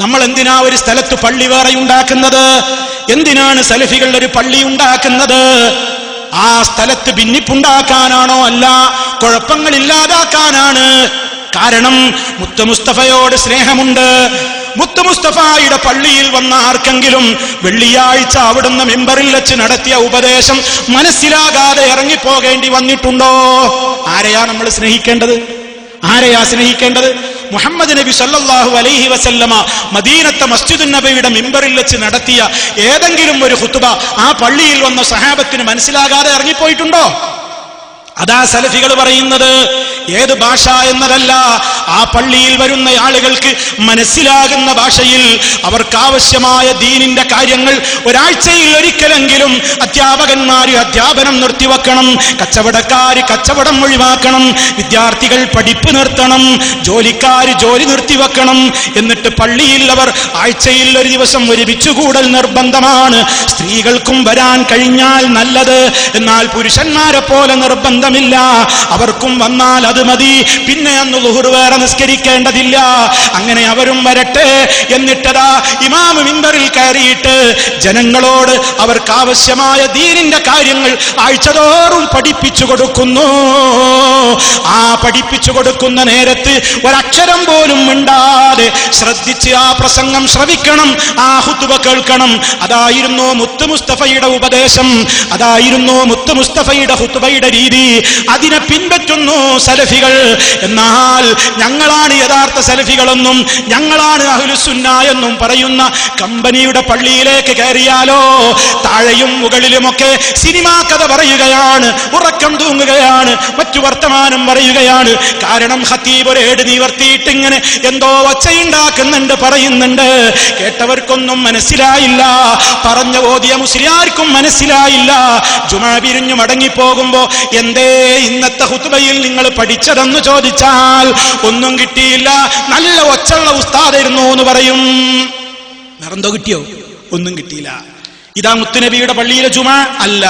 നമ്മൾ എന്തിനാ ഒരു സ്ഥലത്ത് പള്ളി വേറെ ഉണ്ടാക്കുന്നത്? എന്തിനാണ് സലഫികൾ ഒരു പള്ളി ഉണ്ടാക്കുന്നത്? ആ സ്ഥലത്ത് ഭിന്നിപ്പുണ്ടാക്കാനാണോ അല്ല കുഴപ്പങ്ങൾ ഇല്ലാതാക്കാനാണ്? കാരണം മുത്ത മുസ്തഫയോട് സ്നേഹമുണ്ട്. മുത്ത മുസ്തഫായുടെ പള്ളിയിൽ വന്ന ആർക്കെങ്കിലും വെള്ളിയാഴ്ച അവിടുന്ന് മെമ്പറിൽ വെച്ച് നടത്തിയ ഉപദേശം മനസ്സിലാകാതെ ഇറങ്ങിപ്പോകേണ്ടി വന്നിട്ടുണ്ടോ? ആരെയാ നമ്മൾ സ്നേഹിക്കേണ്ടത്? ആരെയാ സ്നേഹിക്കേണ്ടത്? മുഹമ്മദ് നബി സല്ലാഹു അലൈഹി വസല്ലമ മദീനത്തെ മസ്ജിദ് നബിയുടെ മിമ്പറിൽ വെച്ച് നടത്തിയ ഏതെങ്കിലും ഒരു ഹുത്തുബ ആ പള്ളിയിൽ വന്ന സഹാബത്തിന് മനസ്സിലാകാതെ ഇറങ്ങിപ്പോയിട്ടുണ്ടോ? അതാ സലഫികൾ പറയുന്നത് ഏത് ഭാഷ എന്നതല്ല. ആ പള്ളിയിൽ വരുന്ന ആളുകൾക്ക് മനസ്സിലാകുന്ന ഭാഷയിൽ അവർക്കാവശ്യമായ ദീനിന്റെ കാര്യങ്ങൾ ഒരാഴ്ചയിൽ ഒരിക്കലെങ്കിലും അധ്യാപകന്മാർ അധ്യാപനം നിർത്തിവെക്കണം. കച്ചവടക്കാർ കച്ചവടം ഒഴിവാക്കണം. വിദ്യാർത്ഥികൾ പഠിപ്പ് നിർത്തണം. ജോലിക്കാർ ജോലി നിർത്തിവെക്കണം. എന്നിട്ട് പള്ളിയിൽ അവർ ആഴ്ചയിൽ ഒരു ദിവസം ഒരുമിച്ചുകൂടൽ നിർബന്ധമാണ്. സ്ത്രീകൾക്കും വരാൻ കഴിഞ്ഞാൽ നല്ലത്. എന്നാൽ പുരുഷന്മാരെ പോലെ നിർബന്ധമില്ല. അവർക്കും വന്നാൽ അത് മതി. പിന്നെ അന്ന് ലുഹുർ വേറെ നിസ്കരിക്കേണ്ടതില്ല. അങ്ങനെ അവരും വരട്ടെ. എന്നിട്ടതാ ഇമാമ് മിമ്പറിൽ കയറിയിട്ട് ജനങ്ങളോട് അവർക്ക് ആവശ്യമായ ദീനിന്റെ കാര്യങ്ങൾ ആഴ്ചതോറും പഠിപ്പിച്ചു കൊടുക്കുന്നു. ആ പഠിപ്പിച്ചു കൊടുക്കുന്ന നേരത്ത് ഒരക്ഷരം പോലും മിണ്ടാതെ ശ്രദ്ധിച്ച് ആ പ്രസംഗം ശ്രവിക്കണം ആ ഹുത്തുവ കേൾക്കണം. അതായിരുന്നു മുത്തു മുസ്തഫയുടെ ഉപദേശം അതായിരുന്നു മുത്തു മുസ്തഫയുടെ ഹുത്തുബയുടെ രീതി. അതിനെ പിൻപറ്റുന്നു സലഫികൾ. എന്നാൽ ഞങ്ങളാണ് യഥാർത്ഥ സലഫികളെന്നും ഞങ്ങളാണ് അഹുലുസുന്ന എന്നും പറയുന്ന കമ്പനിയുടെ പള്ളിയിലേക്ക് കയറിയാലോ? താഴെയും മുകളിലുമൊക്കെ സിനിമാ കഥ പറയുകയാണ് ഉറക്കം തൂങ്ങുകയാണ് മറ്റു വർത്തമാനം പറയുകയാണ്. കാരണം ഹത്തീബ് ഒരു ഏട് നിവർത്തിയിട്ട് ഇങ്ങനെ എന്തോ ഒച്ചയുണ്ടാക്കുന്നുണ്ട് പറയുന്നുണ്ട്. കേട്ടവർക്കൊന്നും മനസ്സിലായില്ല. പറഞ്ഞ ഓതിയ മുസ്ലിയാർക്കും മനസ്സിലായില്ല. ജുമാ പിരിഞ്ഞു മടങ്ങിപ്പോകുമ്പോ എന്തേ ഇന്നത്തെ ഹുത്തുബയിൽ നിങ്ങൾ പഠിച്ചതെന്ന് ചോദിച്ചാൽ ഒന്നും കിട്ടിയില്ല. നല്ല ഒച്ചുള്ള ഉസ്താദായിരുന്നു എന്ന് പറയും. വേറെന്തോ കിട്ടിയോ? ഒന്നും കിട്ടിയില്ല. ഇതാ മുത്തുനബിയുടെ പള്ളിയിലെ ജുമാ അല്ല.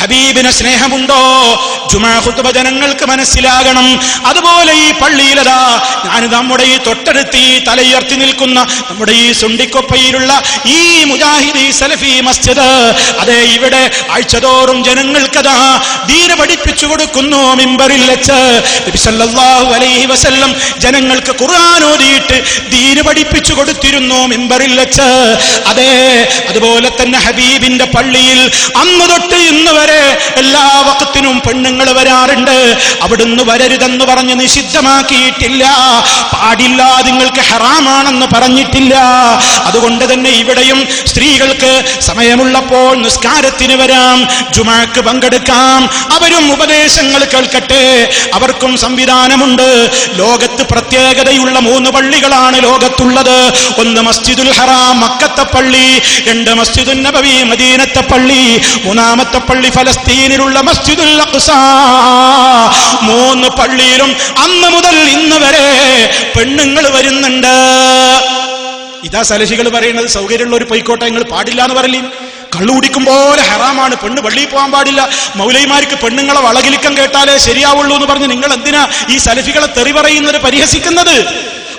ഹബീബിന് സ്നേഹമുണ്ടോ? ജുമാ ഹുത്തുബ ജനങ്ങൾക്ക് മനസ്സിലാകണം. അതുപോലെ ഈ പള്ളിയിലതാ ഞാൻ നമ്മുടെ ഈ തൊട്ടടുത്ത് ഈ തലയുയർത്തി നിൽക്കുന്ന നമ്മുടെ ഈ സുണ്ടിക്കൊപ്പയിലുള്ള ഈ മുജാഹിദ് ഈ സലഫി മസ്ജിദ് അതെ ഇവിടെ ആഴ്ചതോറും ജനങ്ങൾക്കതാ ദീന പഠിപ്പിച്ചു കൊടുക്കുന്നു മിമ്പറിൽ വെച്ച്. അലൈഹി വസല്ലം ജനങ്ങൾക്ക് ഖുർആൻ ഓതിയിട്ട് ദീന പഠിപ്പിച്ചു കൊടുത്തിരുന്നു മിമ്പറിൽ വെച്ച്. അതെ അതുപോലെ തന്നെ ഹബീബിന്റെ പള്ളിയിൽ അന്ന് തൊട്ട് ഇന്ന് വരെ എല്ലാ വക്കത്തിനും പെണ്ണുങ്ങൾ വരാറുണ്ട്. അവിടുന്ന് വരരുതെന്ന് പറഞ്ഞ് നിഷിദ്ധമാക്കിയിട്ടില്ല. പാടില്ല നിങ്ങൾക്ക് ഹറാമാണെന്ന് പറഞ്ഞിട്ടില്ല. അതുകൊണ്ട് തന്നെ ഇവിടെയും സ്ത്രീകൾക്ക് സമയമുള്ളപ്പോൾ നിസ്കാരത്തിന് വരാം ജുമാക്ക് പങ്കെടുക്കാം. അവരും ഉപദേശങ്ങൾ കേൾക്കട്ടെ. അവർക്കും സംവിധാനമുണ്ട്. ലോകത്ത് പ്രത്യേകതയുള്ള മൂന്ന് പള്ളികളാണ് ലോകത്തുള്ളത്. ഒന്ന് മസ്ജിദുൽ ഹറാം മക്കത്തെ പള്ളി രണ്ട് മസ്ജിദുൽ നബവി മദീനത്തെ പള്ളി മൂന്നാമത്തെ പള്ളി ഫലസ്തീനിലുള്ള മസ്ജിദുൽ അഖ്സ മൂന്ന് പള്ളിയിലും അന്ന് മുതൽ ഇന്ന് വരെ പെണ്ണുങ്ങൾ വരുന്നുണ്ട്. ഇതാ സലഫികൾ പറയുന്നത് സൗകര്യമുള്ള ഒരു പൊയ്ക്കോട്ടെ നിങ്ങൾ പാടില്ല എന്ന് പറയില്ലേ. കള്ളു കുടിക്കും പോലെ ഹറാമാണ് പെണ്ണ് പള്ളിയിൽ പോകാൻ പാടില്ല. മൗലൈമാർക്ക് പെണ്ണുങ്ങളെ വളകിലിക്കം കേട്ടാലേ ശരിയാവുള്ളൂ എന്ന് പറഞ്ഞ് നിങ്ങൾ എന്തിനാ ഈ സലഫികളെ തെറി പറയുന്നത് പരിഹസിക്കുന്നത്?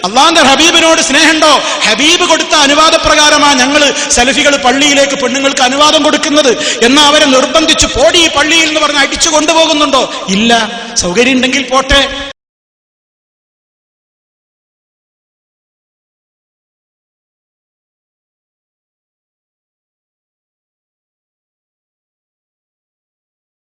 അള്ളാന്റെ ഹബീബിനോട് സ്നേഹമുണ്ടോ? ഹബീബ് കൊടുത്ത അനുവാദപ്രകാരമാണ് ഞങ്ങൾ സലഫികൾ പള്ളിയിലേക്ക് പെണ്ണുങ്ങൾക്ക് അനുവാദം കൊടുക്കുന്നത്. എന്നാ അവരെ നിർബന്ധിച്ച് പോടി പള്ളിയിൽ എന്ന് പറഞ്ഞ് അടിച്ചു കൊണ്ടുപോകുന്നുണ്ടോ? ഇല്ല. സൗകര്യം ഉണ്ടെങ്കിൽ പോട്ടെ.